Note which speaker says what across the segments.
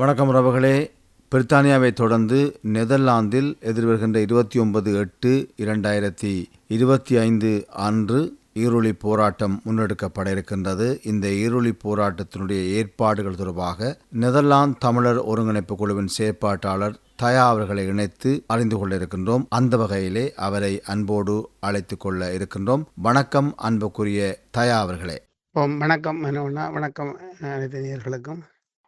Speaker 1: வணக்கம் ரவர்களே பிரித்தானியாவை தொடர்ந்து நெதர்லாந்தில் எதிர்வருகின்ற இருபத்தி ஒன்பது எட்டு இரண்டாயிரத்தி இருபத்தி ஐந்து அன்று ஈருளி போராட்டம் முன்னெடுக்கப்பட இருக்கின்றது. இந்த ஈருளி போராட்டத்தினுடைய ஏற்பாடுகள் தொடர்பாக நெதர்லாந்து தமிழர் ஒருங்கிணைப்பு குழுவின் செயற்பாட்டாளர் தயா அவர்களை இணைத்து அறிந்து கொள்ள இருக்கின்றோம். அந்த வகையிலே அவரை அன்போடு அழைத்து கொள்ள இருக்கின்றோம். வணக்கம் அன்புக்குரிய தயா அவர்களே.
Speaker 2: வணக்கம் வணக்கம் அனைத்து நேர்களுக்கும்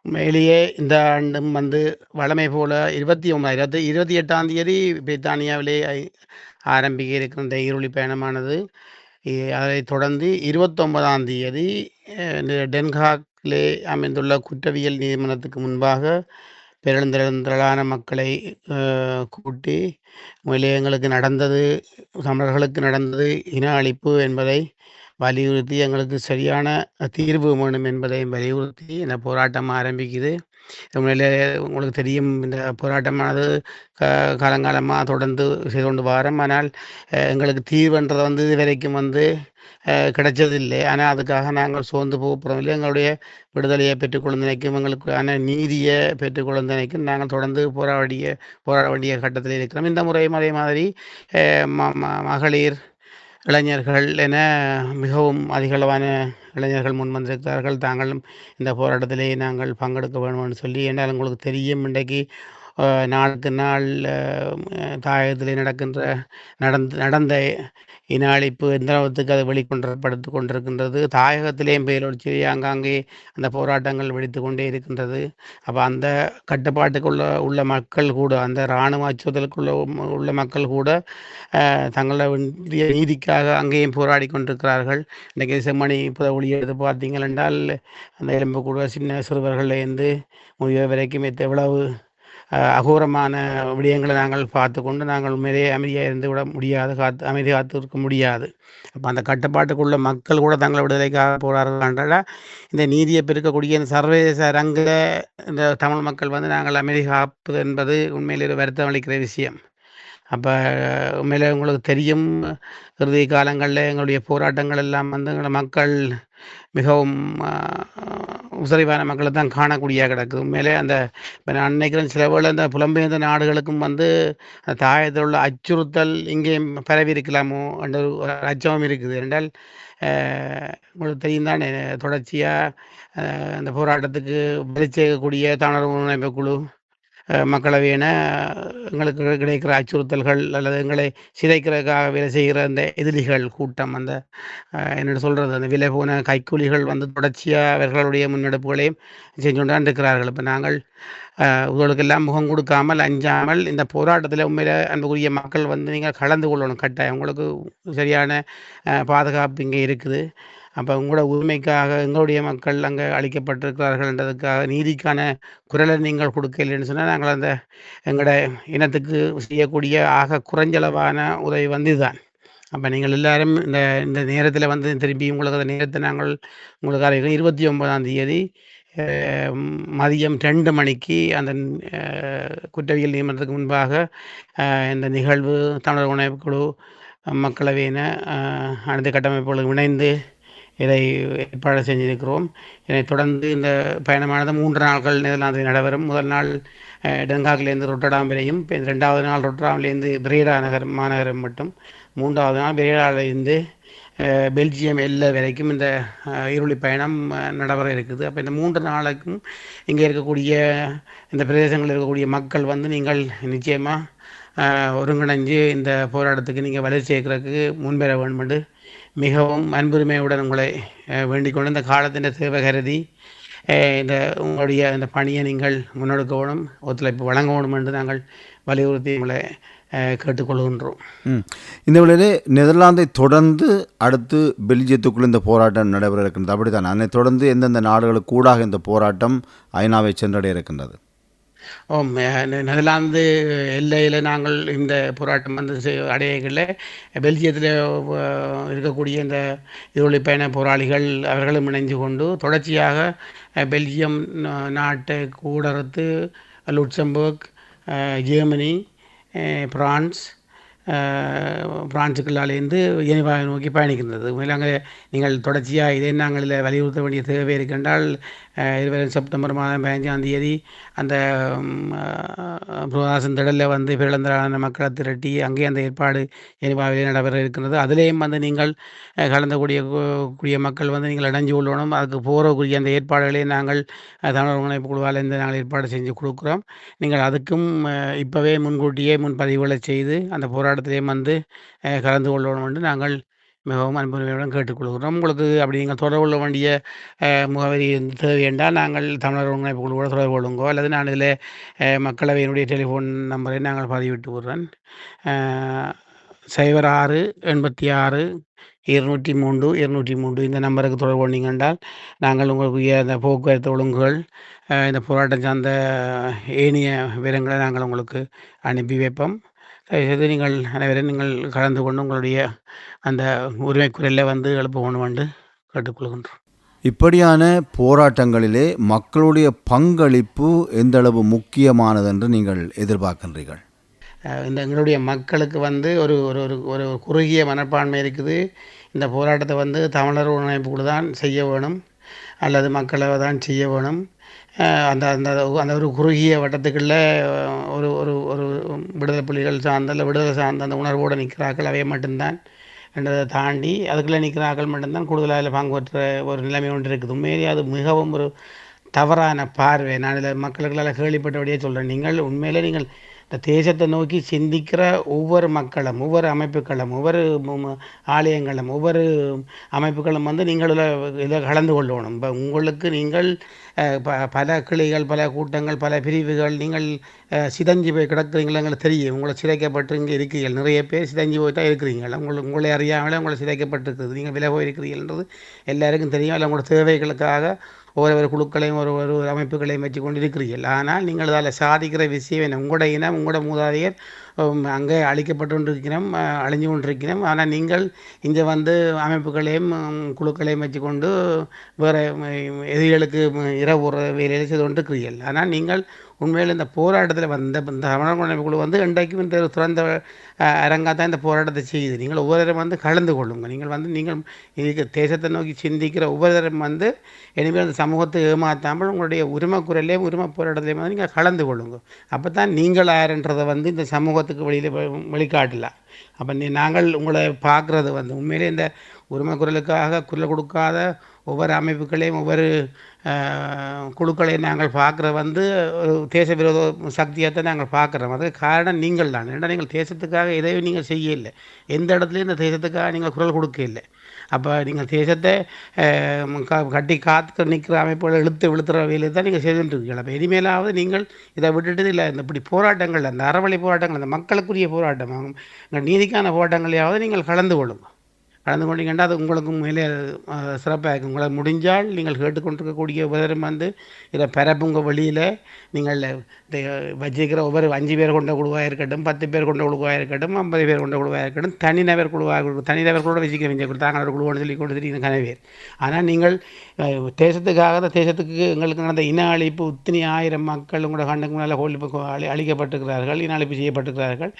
Speaker 2: உண்மையிலேயே இந்த ஆண்டும் வந்து வளமை போல இருபத்தி ஒன்பது இருபத்தி எட்டாம் தேதி பிரித்தானியாவிலே ஆரம்பிக்க இருக்கின்ற இருளி பயணமானது. அதைத் தொடர்ந்து இருபத்தொன்பதாம் தேதி டென்ஹாக்லே டென்ஹாக்கிலே அமைந்துள்ள குற்றவியல் நியமனத்துக்கு முன்பாக பெருந்திரளான மக்களை கூட்டி உண்மையிலே எங்களுக்கு நடந்தது தமிழர்களுக்கு நடந்தது இன அழிப்பு என்பதை வலியுறுத்தி எங்களுக்கு சரியான தீர்வு வேணும் என்பதை வலியுறுத்தி இந்த போராட்டம் ஆரம்பிக்குது. உங்களுக்கு தெரியும் இந்த போராட்டமானது காலங்காலமாக தொடர்ந்து செய்து கொண்டு வரோம். ஆனால் எங்களுக்கு தீர்வுன்றது வந்து இது வரைக்கும் வந்து கிடைச்சதில்லை. ஆனால் அதுக்காக நாங்கள் சோர்ந்து போக இல்லை எங்களுடைய விடுதலையை பெற்றுக்கொள்ளும் நினைக்கும் எங்களுக்கான நீதியை பெற்றுக்கொள்ளும் நினைக்கும் நாங்கள் தொடர்ந்து போராடிய போராட வேண்டிய கட்டத்தில் இருக்கிறோம். இந்த முறையும் அதே மாதிரி மகளிர் இளைஞர்கள் என மிகவும் அதிகளவான இளைஞர்கள் முன்வந்திருக்கிறார்கள் தாங்களும் இந்த போராட்டத்திலே நாங்கள் பங்கெடுக்க வேணும்னு சொல்லி என்றால் உங்களுக்கு தெரியும் இன்றைக்கு நாளுக்கு நாள் தாயகத்திலே நடக்கின்ற நடந்து நடந்த இன அழிப்பு எந்திரத்துக்கு அது வெளிக்கொண்டப்படுத்து கொண்டிருக்கின்றது தாயகத்திலேயும் பேரொழிச்சி ஆங்காங்கே அந்த போராட்டங்கள் வெடித்து கொண்டே இருக்கின்றது. அப்போ அந்த கட்டுப்பாட்டுக்குள்ள உள்ள மக்கள் கூட அந்த இராணுவ அச்சுறுத்தலுக்குள்ள உள்ள மக்கள் கூட தங்களுடைய நீதிக்காக அங்கேயும் போராடி கொண்டிருக்கிறார்கள். இன்றைக்கி செம்மணி புத எடுத்து பார்த்தீங்கள் என்றால் அந்த எலும்பு கூட சின்ன சிறுவர்கள்லேருந்து முதியோர் வரைக்கும் எவ்வளவு அகோரமான விடயங்களை நாங்கள் பார்த்து கொண்டு நாங்கள் உண்மையிலே அமைதியாக இருந்து விட முடியாது காத்து அமைதி காத்து இருக்க முடியாது. அப்போ அந்த கட்டுப்பாட்டுக்குள்ள மக்கள் கூட தங்களை விடுதலைக்காக போராடுறாங்க இந்த நீதியை பெருக்கக்கூடிய இந்த சர்வதேச அரங்கில் இந்த தமிழ் மக்கள் வந்து நாங்கள் அமைதி காப்பது என்பது உண்மையிலே ஒரு வருத்தம் அளிக்கிற விஷயம். அப்போ உண்மையிலே உங்களுக்கு தெரியும் இறுதி காலங்களில் எங்களுடைய போராட்டங்கள் எல்லாம் வந்து எங்களோட மக்கள் மிகவும் உசரிவான மக்களை தான் காணக்கூடிய கிடக்கும் உண்மையிலே அந்த இப்போ நான் நினைக்கிறேன் சில வேளை புலம்பெயர்ந்த நாடுகளுக்கும் வந்து அந்த தாயத்தில் உள்ள அச்சுறுத்தல் இங்கேயும் பரவி இருக்கலாமோ என்ற ஒரு அச்சமும் இருக்குது. என்றால் உங்களுக்கு தெரியும் தான் தொடர்ச்சியாக அந்த போராட்டத்துக்கு பதில் செய்யக்கூடிய தமிழர் ஒருங்கிணைப்பு குழு மக்களவையின எங்களுக்கு கிடைக்கிற அச்சுறுத்தல்கள் அல்லது எங்களை சிதைக்கிறதுக்காக வேலை செய்கிற அந்த எதிரிகள் கூட்டம் அந்த என்னோட என்னென்னு சொல்கிறது அந்த விலை போன கைக்கூலிகள் வந்து தொடர்ச்சியாக அவர்களுடைய முன்னெடுப்புகளையும் செஞ்சு கொண்டு இருக்கிறார்கள். இப்போ நாங்கள் உங்களுக்கெல்லாம் முகம் கொடுக்காமல் அஞ்சாமல் இந்த போராட்டத்தில் உண்மையில் அன்புக்குரிய மக்கள் வந்து நீங்கள் கலந்து கொள்ளணும். கட்டாயம் உங்களுக்கு சரியான பாதுகாப்பு இங்கே இருக்குது. அப்போ உங்களோட உரிமைக்காக எங்களுடைய மக்கள் அங்கே அழிக்கப்பட்டிருக்கிறார்கள் என்றதுக்காக நீதிக்கான குரலை நீங்கள் கொடுக்கலைன்னு சொன்னால் நாங்கள் அந்த எங்களோட இனத்துக்கு செய்யக்கூடிய ஆக குறைஞ்சளவான உதவி வந்து இதுதான் அப்போ நீங்கள் எல்லாரும் இந்த இந்த நேரத்தில் வந்து திரும்பி உங்களுக்கு அந்த நேரத்தை நாங்கள் உங்களுக்கு அறிவிக்கிறோம் இருபத்தி ஒன்பதாம் தேதி மதியம் ரெண்டு மணிக்கு அந்த குற்றவியல் நியமனத்துக்கு முன்பாக இந்த நிகழ்வு தமிழர் உணவு குழு மக்களவையின அனைத்து கட்டமைப்புகளும் இணைந்து இதை ஏற்பாடு செஞ்சிருக்கிறோம். இதைத் தொடர்ந்து இந்த பயணமானது மூன்று நாட்கள் நெதர்லாந்தில் நடைபெறும். முதல் நாள் டெங்காக்கிலேருந்து டென்காக்லேருந்து ரொட்டடாம் வரையும் ரெண்டாவது நாள் ரொட்டடாம்லேருந்து பிரேடா நகரம் மாநகரம் மட்டும். மூன்றாவது நாள் பிரேடாவிலேருந்து பெல்ஜியம் எல்லை வரைக்கும் இந்த இருளி பயணம் நடைபெற இருக்குது. அப்போ இந்த மூன்று நாளுக்கும் இங்கே இருக்கக்கூடிய இந்த பிரதேசங்களில் இருக்கக்கூடிய மக்கள் வந்து நீங்கள் நிச்சயமாக ஒருங்கிணைஞ்சு இந்த போராட்டத்துக்கு நீங்கள் வலு சேர்க்கறதுக்கு முன்பெற வேண்டும் என்று மிகவும் அன்புரிமையுடன் உங்களை வேண்டிக் கொண்டு இந்த காலத்தின் தேவை கருதி இந்த உங்களுடைய இந்த பணியை நீங்கள் முன்னெடுக்கணும் ஒத்துழைப்பு வழங்கணும் என்று நாங்கள் வலியுறுத்தி உங்களை கேட்டுக்கொள்கின்றோம்.
Speaker 1: இந்த வேளையிலே நெதர்லாந்தை தொடர்ந்து அடுத்து பெல்ஜியத்துக்குள் இந்த போராட்டம் நடைபெற இருக்கின்றது. அப்படித்தான். அதனை தொடர்ந்து எந்தெந்த நாடுகளுக்கு கூடாக இந்த போராட்டம் ஐநாவை சென்றடைய இருக்கின்றது?
Speaker 2: நெதர்லாந்து எல்லையில் நாங்கள் இந்த போராட்டம் வந்து செ- பெல்ஜியத்தில் இருக்கக்கூடிய இந்த இருளி பயண போராளிகள் அவர்களும் இணைந்து கொண்டு தொடர்ச்சியாக பெல்ஜியம் நாட்டை கூடறுத்து லுட்சம்பர்க் ஜெர்மனி பிரான்ஸ் பிரான்சுக்குள்ளாலேருந்து ஜெனிவாவை நோக்கி பயணிக்கின்றது. உண்மையில் அங்கே நீங்கள் தொடர்ச்சியாக இதை நாங்கள் வலியுறுத்த வேண்டிய தேவை இருக்கின்றால் இருபது செப்டம்பர் மாதம் பதினஞ்சாம் தேதி அந்த புரதாசன் திடலில் வந்து பிறந்தரான மக்களை திரட்டி அங்கே அந்த ஏற்பாடு எரிவாவிலே நடைபெற இருக்கிறது அதிலேயும் வந்து நீங்கள் கலந்தக்கூடிய கூடிய மக்கள் வந்து நீங்கள் இணைஞ்சு கொள்ளணும். அதுக்கு போகக்கூடிய அந்த ஏற்பாடுகளை நாங்கள் தமிழர் ஒருங்கிணைப்பு குழுவால் இருந்து நாங்கள் ஏற்பாடு செஞ்சு கொடுக்குறோம். நீங்கள் அதுக்கும் இப்போவே முன்கூட்டியே முன்பதிவுகளை செய்து அந்த போராட்டத்திலேயும் வந்து கலந்து கொள்ளணும் என்று நாங்கள் மிகவும் அன்புரிமையுடன் கேட்டுக்கொள்கிறோம். உங்களுக்கு அப்படி நீங்கள் தொடர்பு கொள்ள வேண்டிய முகவரி தேவை என்றால் நாங்கள் தமிழர் ஒருங்கிணைப்பு குழுவோட தொடர்பு கொள்ளுங்கோ. அல்லது நான் இதில் மக்களவையினுடைய டெலிஃபோன் நம்பரை நாங்கள் பதிவிட்டு விடுறேன். சைபர் ஆறு எண்பத்தி ஆறு இருநூற்றி மூன்று இருநூற்றி மூன்று இந்த நம்பருக்கு தொடர்பு கொண்டீங்கன்றால் நாங்கள் உங்களுக்கு அந்த போக்குவரத்து ஒழுங்குகள் இந்த போராட்டம் சார்ந்த ஏனைய விவரங்களை நாங்கள் உங்களுக்கு அனுப்பி வைப்போம். தயவுசெய்து நீங்கள் அனைவரும் நீங்கள் கலந்து கொண்டு உங்களுடைய அந்த உரிமை குரலில் வந்து எழுப்ப என்று கேட்டுக்கொள்கின்றோம்.
Speaker 1: இப்படியான போராட்டங்களிலே மக்களுடைய பங்களிப்பு எந்த அளவு முக்கியமானது என்று நீங்கள் எதிர்பார்க்கின்றீர்கள்?
Speaker 2: இந்த எங்களுடைய மக்களுக்கு வந்து ஒரு ஒரு ஒரு ஒரு குறுகிய மனப்பான்மை இருக்குது. இந்த போராட்டத்தை வந்து தமிழர் கூட தான் செய்ய வேணும். அல்லது மக்களை தான் செய்ய வேணும். அந்த அந்த அந்த ஒரு குறுகிய வட்டத்துக்குள்ள ஒரு ஒரு ஒரு விடுதலை புலிகள் சார்ந்த இல்லை விடுதலை சார்ந்த அந்த உணர்வோடு நிற்கிறார்கள் அவை மட்டும்தான் என்றதை தாண்டி அதுக்குள்ளே நிற்கிறார்கள் மட்டும்தான் கூடுதலாக அதில் பங்கு பெற்ற ஒரு நிலைமை ஒன்று இருக்குது. உண்மையிலேயே அது மிகவும் ஒரு தவறான பார்வை. நான் இதில் மக்களுக்களால் கேள்விப்பட்டபடியே சொல்கிறேன் நீங்கள் உண்மையிலே நீங்கள் இந்த தேசத்தை நோக்கி சிந்திக்கிற ஒவ்வொரு மக்களும் ஒவ்வொரு அமைப்புகளும் ஒவ்வொரு ஆலயங்களும் ஒவ்வொரு அமைப்புகளும் வந்து நீங்கள் இதில் கலந்து கொள்ளணும். இப்போ உங்களுக்கு நீங்கள் ப பல கிளைகள் பல கூட்டங்கள் பல பிரிவுகள் நீங்கள் சிதஞ்சி போய் கிடக்குறீங்களா எங்களுக்கு தெரியும். உங்களை சிதைக்கப்பட்டு இங்கே இருக்கிறீர்கள் நிறைய பேர் சிதஞ்சி போய் தான் இருக்கிறீங்க உங்களை உங்களை அறியாமலே உங்களை சிதைக்கப்பட்டிருக்கிறது. நீங்கள் விலை போயிருக்கிறீங்கன்றது எல்லாருக்கும் தெரியும். இல்லை உங்களோட தேவைகளுக்காக ஒவ்வொரு குழுக்களையும் ஒரு ஒரு அமைப்புகளையும் வச்சு கொண்டு இருக்கிறீர்கள் ஆனால் நீங்கள் அதில் சாதிக்கிற விஷயம் என்ன? உங்களோட இனம் உங்களோட மூதாதையர் அங்கே அழிக்கப்பட்டு கொண்டிருக்கிறோம் அழிஞ்சு கொண்டிருக்கிறோம். ஆனால் நீங்கள் இங்கே வந்து அமைப்புகளையும் குழுக்களையும் வச்சுக்கொண்டு வேறு எதிரிகளுக்கு இரவு ஒரு வேலையில் செய்து கொண்டிருக்கிறீர்கள். ஆனால் நீங்கள் உண்மையில் இந்த போராட்டத்தில் வந்த இந்த தமிழக குழந்தை குழு வந்து இன்றைக்கும் இந்த துறந்த திறந்த அரங்காக தான் இந்த போராட்டத்தை செய்யுது. நீங்கள் ஒவ்வொருத்தரும் வந்து கலந்து கொள்ளுங்கள் நீங்கள் வந்து நீங்கள் இதுக்கு தேசத்தை நோக்கி சிந்திக்கிற ஒவ்வொருத்தரும் வந்து இனிமேல் அந்த சமூகத்தை ஏமாற்றாமல் உங்களுடைய உரிமை குரலையும் உரிமை போராட்டத்திலையும் வந்து நீங்கள் கலந்து கொள்ளுங்க. அப்போ தான் நீங்கள் யாருன்றதை வந்து இந்த சமூகத்துக்கு வெளியில் வெளிக்காட்டலாம் அப்போ நீ நாங்கள் உங்களை பார்க்குறது வந்து உண்மையிலே இந்த உரிமை குரலுக்காக குரல் கொடுக்காத ஒவ்வொரு அமைப்புகளையும் ஒவ்வொரு குழுக்களை நாங்கள் பார்க்குற வந்து ஒரு தேச விரோத சக்தியாக தான் நாங்கள் பார்க்குறோம். அதுக்கு காரணம் நீங்கள் தான். ஏன்னா நீங்கள் தேசத்துக்காக எதையும் நீங்கள் செய்யலை எந்த இடத்துலையும் இந்த தேசத்துக்காக நீங்கள் குரல் கொடுக்க இல்லை அப்போ நீங்கள் தேசத்தை க- கட்டி காத்து நிற்கிற அமைப்புகளை இழுத்து விழுத்துற வேலையை தான் நீங்கள் செய்துட்டுருக்கீங்க அப்போ இனிமேலாவது நீங்கள் இதை விட்டுட்டு இல்லை இந்த இப்படி போராட்டங்கள் அந்த அறவழி போராட்டங்கள் அந்த மக்களுக்குரிய போராட்டம் நீதிக்கான போராட்டங்களையாவது நீங்கள் கலந்து கொள்ளுங்கள். கலந்து கொண்டீங்கன்னா அது உங்களுக்கு மேலே சிறப்பாக இருக்கும் உங்களை முடிஞ்சால் நீங்கள் கேட்டுக்கொண்டிருக்கக்கூடிய உபதரம் வந்து இதை பரப்புங்க வழியில் நீங்கள் இந்த வச்சிருக்கிற ஒவ்வொரு அஞ்சு பேர் கொண்ட குழுவாக இருக்கட்டும் பத்து பேர் கொண்ட குழுவாக இருக்கட்டும் ஐம்பது பேர் கொண்ட குழுவாக இருக்கட்டும் தனிநபர் குழுவாக இருக்கட்டும் தனிநபர் கூட வச்சுக்க வேண்டிய தாங்கள் ஒரு குழுவோடு சொல்லி கொண்டு தெரியும் கனவேர் ஆனால் நீங்கள் தேசத்துக்காக தான் தேசத்துக்கு எங்களுக்கு நடந்த இன அழிப்பு இத்தனை ஆயிரம் மக்கள் உங்களோட கண்ணுக்கு முன்னால் ஹோலி அழி அழிக்கப்பட்டிருக்கிறார்கள் இன அழிப்பு செய்யப்பட்டிருக்கிறார்கள்.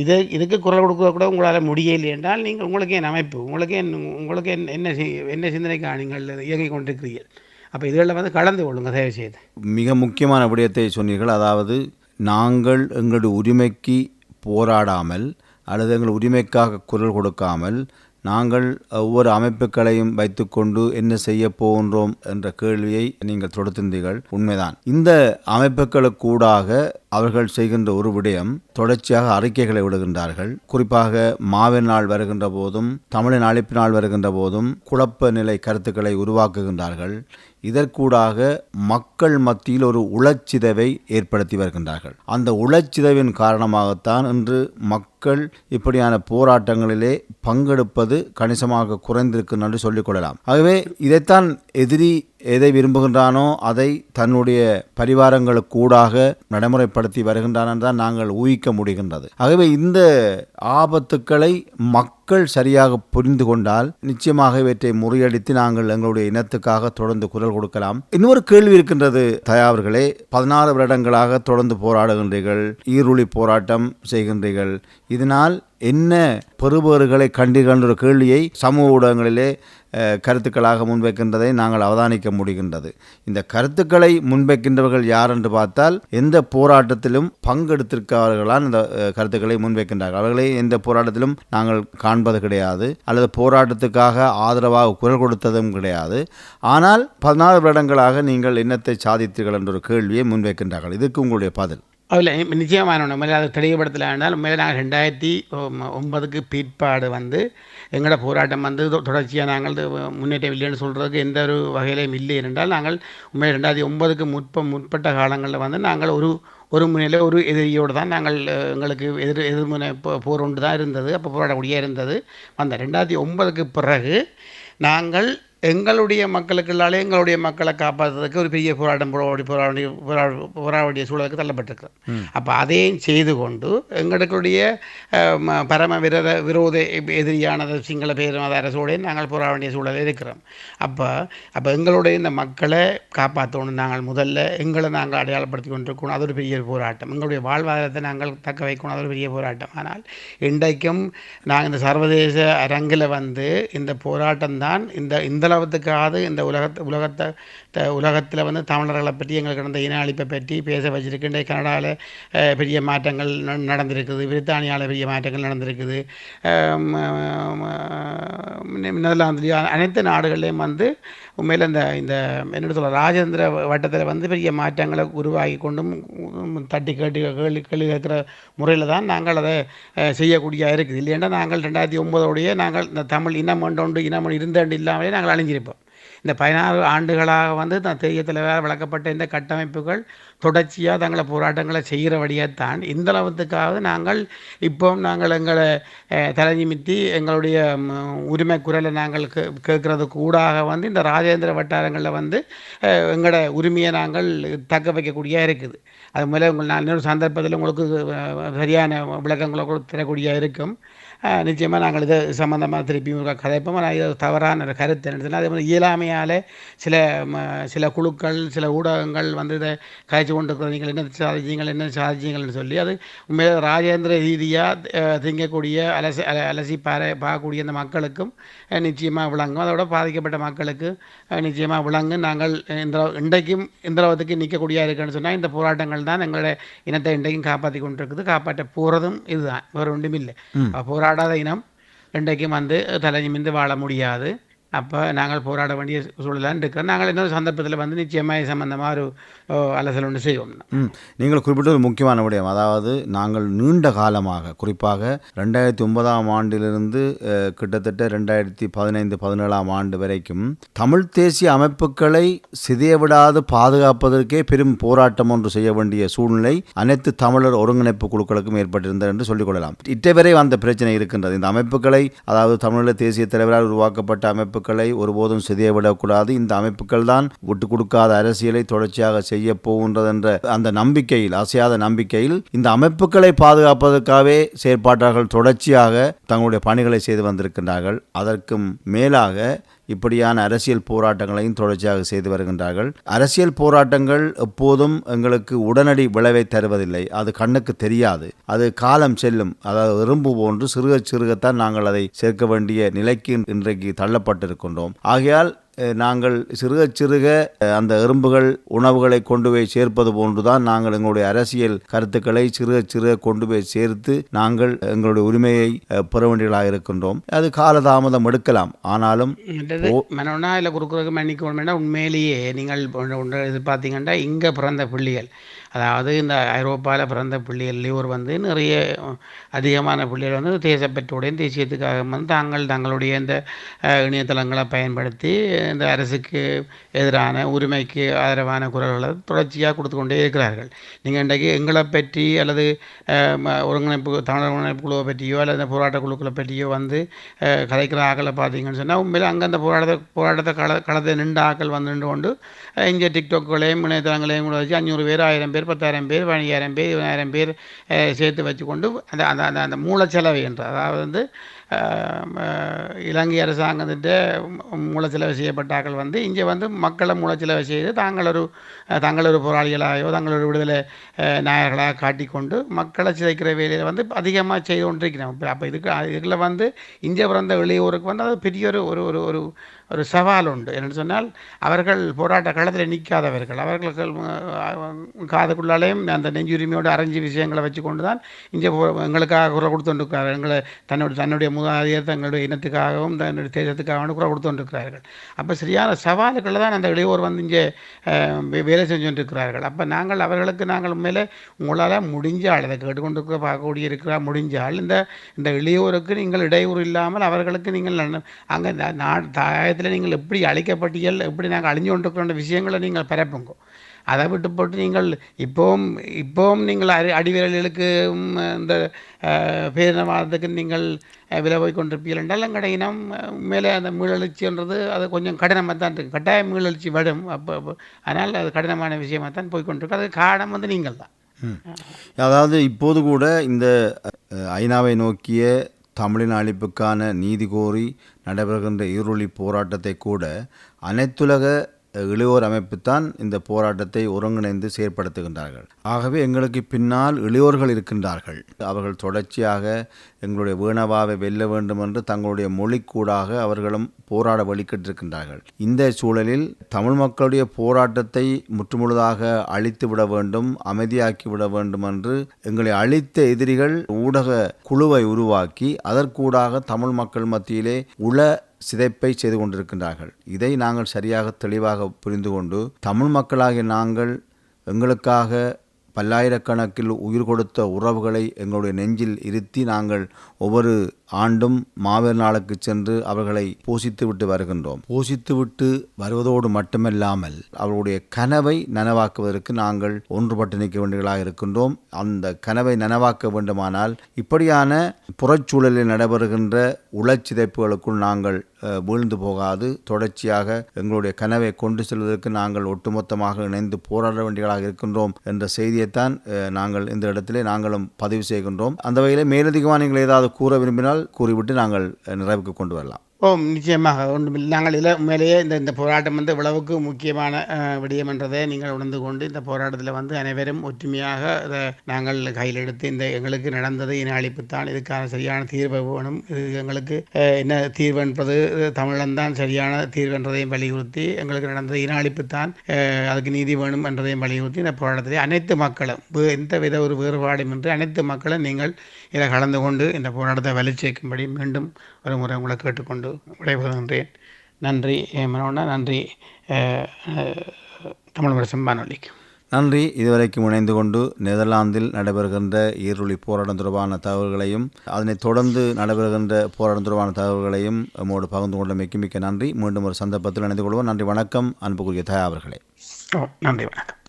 Speaker 2: இது இதுக்கு குரல் கொடுக்க கூட உங்களால் முடியலை என்றால் நீங்கள் உங்களுக்கு என் அமைப்பு? உங்களுக்கு என் உங்களுக்கு என் என்ன என்ன சிந்தனைக்காக நீங்கள் இயங்கி கொண்டிருக்கிறீர்கள்? அப்போ இதுகளில் வந்து கலந்து கொள்ளுங்கள் தயவு செய்து.
Speaker 1: மிக முக்கியமான விடயத்தை சொன்னீர்கள். அதாவது நாங்கள் எங்களுடைய உரிமைக்கு போராடாமல் அல்லது எங்கள் உரிமைக்காக குரல் கொடுக்காமல் நாங்கள் ஒவ்வொரு அமைப்புகளையும் வைத்துக்கொண்டு என்ன செய்ய போகின்றோம் என்ற கேள்வியை நீங்கள் தொடுத்திருந்தீர்கள். உண்மைதான். இந்த அமைப்புகளுக்கூடாக அவர்கள் செய்கின்ற ஒரு விடயம் தொடர்ச்சியாக அறிக்கைகளை விடுகின்றார்கள். குறிப்பாக மாவீர் நாள் வருகின்ற போதும் தமிழின் அழைப்பு நாள் வருகின்ற போதும் குழப்ப நிலை கருத்துக்களை உருவாக்குகின்றார்கள். இதற்கூடாக மக்கள் மத்தியில் ஒரு உளச்சிதைவை ஏற்படுத்தி வருகின்றார்கள். அந்த உளச்சிதைவின் காரணமாகத்தான் இன்று மக்கள் இப்படியான போராட்டங்களிலே பங்கெடுப்பது கணிசமாக குறைந்திருக்கும் என்று சொல்லிக்கொள்ளலாம் ஆகவே இதைத்தான் எதிரி எதை விரும்புகின்றானோ அதை தன்னுடைய பரிவாரங்களுக்கூடாக நடைமுறைப்படுத்தி வருகின்றான் தான் நாங்கள் ஊகிக்க முடிகின்றது. ஆகவே இந்த ஆபத்துக்களை மக்கள் சரியாக புரிந்து கொண்டால் நிச்சயமாக இவற்றை முறியடித்து நாங்கள் எங்களுடைய இனத்துக்காக தொடர்ந்து குரல் கொடுக்கலாம். இன்னொரு கேள்வி இருக்கின்றது தயாவர்களே பதினாறு வருடங்களாக தொடர்ந்து போராடுகின்றீர்கள் ஈருளி போராட்டம் செய்கின்றீர்கள். இதனால் என்ன பெறுபவர்களை கண்டீர்கள் என்ற கேள்வியை சமூக ஊடகங்களிலே கருத்துக்களாக முன்வைக்கின்றதை நாங்கள் அவதானிக்க முடிகின்றது. இந்த கருத்துக்களை முன்வைக்கின்றவர்கள் யார் என்று பார்த்தால் எந்த போராட்டத்திலும் பங்கெடுத்திருக்கிறவர்களால் இந்த கருத்துக்களை முன்வைக்கின்றார்கள். அவர்களை எந்த போராட்டத்திலும் நாங்கள் காண்பது கிடையாது. அல்லது போராட்டத்துக்காக ஆதரவாக குரல் கொடுத்ததும் கிடையாது. ஆனால் பதினாறு வருடங்களாக நீங்கள் என்னத்தை சாதித்தீர்கள் என்ற ஒரு கேள்வியை முன்வைக்கின்றார்கள். இதுக்கு உங்களுடைய பதில்.
Speaker 2: அதில் நிச்சயமான உண்மையில் அது தெளிவுபடுத்தலை ஆனால் உண்மையில் நாங்கள் ரெண்டாயிரத்தி ஒன்பதுக்கு பிற்பாடு வந்து எங்களோட போராட்டம் வந்து தொடர்ச்சியாக நாங்கள் முன்னேற்றம் இல்லைன்னு சொல்கிறதுக்கு எந்த ஒரு வகையிலையும் இல்லை என்றால் நாங்கள் உண்மையில் ரெண்டாயிரத்தி ஒன்பதுக்கு முற்ப முற்பட்ட காலங்களில் வந்து நாங்கள் ஒரு ஒரு முனையில் ஒரு எதிரியோடு தான் நாங்கள் எங்களுக்கு எதிர் எதிர்முனை போர் ஒன்று தான் இருந்தது. அப்போ போராடக்கூடிய இருந்தது. வந்த ரெண்டாயிரத்தி ஒன்பதுக்கு பிறகு நாங்கள் எங்களுடைய மக்களுக்குள்ளாலே எங்களுடைய மக்களை காப்பாற்றுறதுக்கு ஒரு பெரிய போராட்டம் போராடி போராடி போராட போராட வேண்டிய சூழலுக்கு தள்ளப்பட்டிருக்கிறோம் அப்போ அதையும் செய்து கொண்டு எங்களுடைய பரம விரோத விரோத எதிரியான சிங்கள பேருமத அரசோடு நாங்கள் போராட வேண்டிய சூழலில் இருக்கிறோம். அப்போ அப்போ எங்களுடைய இந்த மக்களை காப்பாற்றணும் நாங்கள் முதல்ல எங்களை நாங்கள் அடையாளப்படுத்தி கொண்டிருக்கணும். அது ஒரு பெரிய போராட்டம். எங்களுடைய வாழ்வாதாரத்தை நாங்கள் தக்க வைக்கணும். அது ஒரு பெரிய போராட்டம். ஆனால் இன்றைக்கும் நாங்கள் இந்த சர்வதேச அரங்கில் வந்து இந்த போராட்டம் தான் இந்த இந்த முதலாவதுக்காவது இந்த உலகத்தை உலகத்தை த- உலகத்தில் வந்து தமிழர்களை பற்றி எங்களுக்கு நடந்த இன அழிப்பை பற்றி பேச வச்சிருக்கின்ற கனடாவில் பெரிய மாற்றங்கள் நடந்திருக்குது. பிரித்தானியாவில் பெரிய மாற்றங்கள் நடந்திருக்குது. நெதர்லாந்துலேயும் அனைத்து நாடுகள்லேயும் வந்து உண்மையில் இந்த இந்த என்னென்னு சொல்ல ராஜேந்திர வட்டத்தில் வந்து பெரிய மாற்றங்களை உருவாகி கொண்டும் தட்டி கேட்டு கேள்வி கேள்வி கேட்குற முறையில் தான் நாங்கள் அதை செய்யக்கூடிய இருக்குது. இல்லைன்னா நாங்கள் ரெண்டாயிரத்தி ஒன்பதோடைய நாங்கள் இந்த தமிழ் இனம் உண்டு இனம் இருந்தண்டு இல்லாமலே நாங்கள் அழிஞ்சிருப்போம். இந்த பதினாறு ஆண்டுகளாக வந்து தான் தெரிய தலைவரால் விளக்கப்பட்ட இந்த கட்டமைப்புகள் தொடர்ச்சியாக தங்களை போராட்டங்களை செய்கிற வழியாகத்தான் இந்த அளவுக்காவது நாங்கள் இப்போ நாங்கள் எங்களை தலைநிமித்தி தலை நிமித்தி எங்களுடைய உரிமை குரலை நாங்கள் கே கேட்கறது கூடாக வந்து இந்த ராஜேந்திர வட்டாரங்களில் வந்து எங்களோட உரிமையை நாங்கள் தக்க வைக்கக்கூடிய இருக்குது. அது மேலே உங்கள் நான் இன்னொரு சந்தர்ப்பத்தில் உங்களுக்கு சரியான விளக்கங்களை கூட தரக்கூடிய இருக்கும். நிச்சயமாக நாங்கள் இது சம்மந்தமாக திருப்பி ஒரு கதைப்போம். ஆனால் இது தவறான ஒரு கருத்து என்ன அதே மாதிரி இயலாமையால் சில சில குழுக்கள் சில ஊடகங்கள் வந்து இதை காய்ச்சி கொண்டு இருக்கிற நீங்கள் என்ன சாதிச்சீங்கள் என்ன சாதிச்சீங்கள்னு சொல்லி அது உண்மையிலே ராஜேந்திர ரீதியாக திங்கக்கூடிய அலசி அல அலசி பார பார்க்கக்கூடிய அந்த மக்களுக்கும் நிச்சயமாக விளங்கும். அதோட பாதிக்கப்பட்ட மக்களுக்கு நிச்சயமாக விளங்கும் நாங்கள் இந்த இன்றைக்கும் இந்த அளவுக்கு நிற்கக்கூடிய இருக்குன்னு சொன்னால் இந்த போராட்டங்கள் தான் எங்களுடைய இனத்தை இன்றைக்கும் காப்பாற்றி கொண்டிருக்குது. காப்பாற்ற போகிறதும் இதுதான். வேறு ஒன்றும் இல்லை. போராடாத இனம். இன்றைக்கும் வந்து தலை நிமிர்ந்து வாழ முடியாது. அப்போ நாங்கள் போராட வேண்டிய சூழலான்னு இருக்கிறோம் நாங்கள் இன்னொரு சந்தர்ப்பத்தில் வந்து நிச்சயமாக சம்மந்தமாக ஒரு அலசல் ஒன்று செய்வோம்.
Speaker 1: ம். நீங்கள் குறிப்பிட்ட ஒரு முக்கியமான விடயம். அதாவது நாங்கள் நீண்ட காலமாக குறிப்பாக ரெண்டாயிரத்தி ஒன்பதாம் ஆண்டிலிருந்து கிட்டத்தட்ட ரெண்டாயிரத்தி பதினைந்து பதினேழாம் ஆண்டு வரைக்கும் தமிழ் தேசிய அமைப்புகளை சிதைய விடாது பாதுகாப்பதற்கே பெரும் போராட்டம் ஒன்று செய்ய வேண்டிய சூழ்நிலை அனைத்து தமிழர் ஒருங்கிணைப்பு குழுக்களுக்கும் ஏற்பட்டிருந்தது என்று சொல்லிக்கொள்ளலாம் இட்டவரை அந்த பிரச்சனை இருக்கின்றது. இந்த அமைப்புகளை அதாவது தமிழர் தேசிய தலைவரால் உருவாக்கப்பட்ட அமைப்பு அமைப்புகளை ஒருபோதும் சிதையவிடக்கூடாது. இந்த அமைப்புகள் தான் விட்டு கொடுக்காத அரசியலை தொடர்ச்சியாக செய்ய போகின்றது என்ற அந்த நம்பிக்கையில் அசையாத நம்பிக்கையில் இந்த அமைப்புகளை பாதுகாப்பதற்காகவே செயற்பாட்டாளர்கள் தொடர்ச்சியாக தங்களுடைய பணிகளை செய்து வந்திருக்கின்றார்கள். அதற்கும் மேலாக இப்படியான அரசியல் போராட்டங்களையும் தொடர்ச்சியாக செய்து வருகின்றார்கள். அரசியல் போராட்டங்கள் எப்போதும் எங்களுக்கு உடனடி விளைவை தருவதில்லை. அது கண்ணுக்கு தெரியாது. அது காலம் செல்லும். அதாவது எறும்பு போன்று சிறுக சிறுகத்தான் நாங்கள் அதை சேர்க்க வேண்டிய நிலைக்கு இன்றைக்கு தள்ளப்பட்டிருக்கின்றோம். ஆகையால் நாங்கள் சிறுக சிறுக அந்த எறும்புகள் உணவுகளை கொண்டு போய் சேர்ப்பது போன்றுதான் நாங்கள் எங்களுடைய அரசியல் கருத்துக்களை சிறுக சிறுக கொண்டு போய் சேர்த்து நாங்கள் எங்களுடைய உரிமையை பெற வேண்டியவர்களாக இருக்கின்றோம். அது காலதாமதம் எடுக்கலாம். ஆனாலும்
Speaker 2: மனோனா இல்லை குறுக்குறதுக்கு மன்னிக்கணும்னா உண்மையிலேயே நீங்கள் இது பார்த்தீங்கன்னா இங்கே பிறந்த பிள்ளைகள். அதாவது இந்த ஐரோப்பாவில் பிறந்த பிள்ளைகள்லேயும் வந்து நிறைய அதிகமான பிள்ளைகள் வந்து தேசப்பற்றோடையும் தேசியத்துக்காக வந்து தாங்கள் தங்களுடைய இந்த இணையதளங்களை பயன்படுத்தி இந்த அரசுக்கு எதிரான உரிமைக்கு ஆதரவான குரல்களை தொடர்ச்சியாக கொடுத்து கொண்டே இருக்கிறார்கள். நீங்கள் இன்றைக்கு எங்களை பற்றி அல்லது ஒருங்கிணைப்பு தமிழர் ஒருங்கிணைப்பு குழுவை பற்றியோ அல்லது இந்த போராட்ட குழுக்களை பற்றியோ வந்து அஹ், கதைக்கிற ஆக்களை பார்த்தீங்கன்னு சொன்னால் உண்மையில் அங்கே அந்த போராட்டத்தை போராட்டத்தை கள களத்தை நின்று ஆக்கள் வந்து நின்று கொண்டு இங்கே டிக்டாக்குகளையும் இணையதளங்களையும் கூட வச்சு அஞ்சூறு பேர் ஆயிரம் பேர் பத்தாயிரம் பேர் பதினஞ்சாயிரம் பேர் இருபதாயிரம் பேர் சேர்த்து வச்சுக்கொண்டு அந்த அந்த அந்த அந்த மூலச்செலவு என்று அதாவது வந்து இலங்கை அரசாங்கத்திட்ட மூலச்செலவு செய்யப்பட்டாக்கள் வந்து இங்கே வந்து மக்களை மூலச்செலவு செய்து தாங்கள் ஒரு தாங்கள் ஒரு போராளிகளாகவோ தாங்கள் ஒரு விடுதலை நாயகர்களாக காட்டிக்கொண்டு மக்களை சிதைக்கிற வேலையில் வந்து அதிகமாக செய்து கொண்டிருக்கிறோம். இப்போ அப்போ இதுக்கு இதில் வந்து இங்கே பிறந்த வெளியூருக்கு வந்து அது பெரிய ஒரு ஒரு ஒரு ஒரு சவால் உண்டு என்னென்னு சொன்னால் அவர்கள் போராட்ட களத்தில் நிற்காதவர்கள். அவர்கள் காதுக்குள்ளாலேயும் அந்த நெஞ்சுரிமையோடு அரைஞ்சி விஷயங்களை வச்சு கொண்டு தான் இங்கே எங்களுக்காக குரல் கொடுத்துருக்கிறார்கள் எங்களை தன்னுடைய தன்னுடைய மூதாதையர் தங்களுடைய இனத்துக்காகவும் தன்னுடைய தேசத்துக்காகவும் குரல் கொடுத்துருக்கிறார்கள் அப்போ சரியான சவால்களை தான் அந்த இளையோர் வந்து இங்கே வே- வேலை செஞ்சுருக்கிறார்கள் இருக்கிறார்கள் அப்போ நாங்கள் அவர்களுக்கு நாங்கள் உண்மையிலே உங்களால் முடிஞ்சால் அதை கேட்டுக்கொண்டு பார்க்கக்கூடிய இருக்கிறா முடிஞ்சால் இந்த இந்த இளையோருக்கு நீங்கள் இடையூறு இல்லாமல் அவர்களுக்கு நீங்கள் அங்கே நா நேரத்தில் நீங்கள் எப்படி அழைக்கப்பட்டீர்கள் எப்படி நாங்கள் அழிஞ்சு கொண்டிருக்கிற விஷயங்களை நீங்கள் பரப்புங்க. அதை விட்டு போட்டு நீங்கள் இப்போவும் இப்போவும் நீங்கள் அடி அடிவிரல்களுக்கு இந்த பேரினவாதத்துக்கு நீங்கள் விலை போய் கொண்டிருப்பீர்கள் என்றால் எங்களுடைய இனம் மேலே அந்த மீளெழுச்சின்றது அது கொஞ்சம் கடினமாக தான் இருக்குது கட்டாயம் மீளெழுச்சி வரும் அப்போ அதனால் அது கடினமான விஷயமாக தான் போய் கொண்டிருக்கு. அதுக்கு காரணம் வந்து நீங்கள் தான்
Speaker 1: அதாவது இப்போது கூட இந்த ஐநாவை நோக்கிய தமிழின் அழிப்புக்கான நீதி கோரி நடைபெறுகின்ற ஈருளி போராட்டத்தை கூட அனைத்துலக இளையோர் அமைப்புத்தான் இந்த போராட்டத்தை ஒருங்கிணைந்து செயற்படுத்துகின்றார்கள். ஆகவே எங்களுக்கு பின்னால் இளையோர்கள் இருக்கின்றார்கள். அவர்கள் தொடர்ச்சியாக எங்களுடைய வீணவாவை வெல்ல வேண்டும் என்று தங்களுடைய மொழிக்கூடாக அவர்களும் போராட வழிகிட்டிருக்கின்றார்கள். இந்த சூழலில் தமிழ் மக்களுடைய போராட்டத்தை முற்றுமுழுதாக அழித்து விட வேண்டும் அமைதியாக்கி விட வேண்டும் என்று எங்களை அழித்த எதிரிகள் ஊடக குழுவை உருவாக்கி அதற்கூடாக தமிழ் மக்கள் மத்தியிலே உள சிதைப்பை செய்து கொண்டிருக்கின்றார்கள். இதை நாங்கள் சரியாக தெளிவாக புரிந்து கொண்டு தமிழ் மக்களாகிய நாங்கள் எங்களுக்காக பல்லாயிரக்கணக்கில் உயிர் கொடுத்த உறவுகளை எங்களுடைய நெஞ்சில் இருத்தி நாங்கள் ஒவ்வொரு ஆண்டும் மாவீர நாளுக்கு சென்று அவர்களை பூசித்துவிட்டு வருகின்றோம். பூசித்துவிட்டு வருவதோடு மட்டுமல்லாமல் அவர்களுடைய கனவை நனவாக்குவதற்கு நாங்கள் ஒன்றுபட்டு நிற்க வேண்டியவர்களாக இருக்கின்றோம். அந்த கனவை நனவாக்க வேண்டுமானால் இப்படியான புறச்சூழலில் நடைபெறுகின்ற உளச்சிதைப்புகளுக்குள் நாங்கள் வீழ்ந்து போகாது. தொடர்ச்சியாக எங்களுடைய கனவை கொண்டு செல்வதற்கு நாங்கள் ஒட்டுமொத்தமாக இணைந்து போராட வேண்டியவர்களாக இருக்கின்றோம் என்ற செய்தியைத்தான் நாங்கள் இந்த இடத்திலே நாங்களும் பதிவு செய்கின்றோம். அந்த வகையில் மேலதிகமாக நீங்கள் ஏதாவது கூற விரும்பினால் கூறிவிட்டு நாங்கள் நிறைவுக்கு கொண்டு வரலாம்.
Speaker 2: ஓ நிச்சயமாக. ஒன்றுமில்லை நாங்கள் இதில் உண்மையிலேயே இந்த இந்த போராட்டம் வந்து இவ்வளவுக்கு முக்கியமான விடயம் என்றதை நீங்கள் உணர்ந்து கொண்டு இந்த போராட்டத்தில் வந்து அனைவரும் ஒற்றுமையாக இதை நாங்கள் கையில் எடுத்து இந்த எங்களுக்கு நடந்தது இன அழிப்புத்தான் இதுக்கான சரியான தீர்வு வேணும். இது எங்களுக்கு என்ன தீர்வு என்பது தமிழன் தான் சரியான தீர்வு என்றதையும் வலியுறுத்தி எங்களுக்கு நடந்தது இன அழிப்புத்தான் அதுக்கு நீதி வேணும் என்றதையும் வலியுறுத்தி இந்த போராட்டத்தை அனைத்து மக்களும் வே- எந்த வித ஒரு வேறுபாடும் வேறுபாடுமின்றி அனைத்து மக்களும் நீங்கள் இதில் கலந்து கொண்டு இந்த போராட்டத்தை வலிச்சேர்க்கும்படி மீண்டும் ஒரு முறை உங்களை கேட்டுக்கொண்டு விடைபெறுகின்றேன் நன்றி. மனோண்ணா நன்றி தமிழ் முரசம் வானொலிக்கு
Speaker 1: நன்றி. இதுவரைக்கும் இணைந்து கொண்டு நெதர்லாந்தில் நடைபெறுகின்ற ஈருளி போராட்டம் தொடர்பான தகவல்களையும் அதனைத் தொடர்ந்து நடைபெறுகின்ற போராட்டம் தொடர்பான தகவல்களையும் நம்மோடு பகிர்ந்து கொண்டமைக்கு மிக்க நன்றி. மீண்டும் ஒரு சந்தர்ப்பத்தில் இணைந்து கொள்வோம். நன்றி வணக்கம். அன்புக்குரிய தயா அவர்களே
Speaker 2: நன்றி வணக்கம்.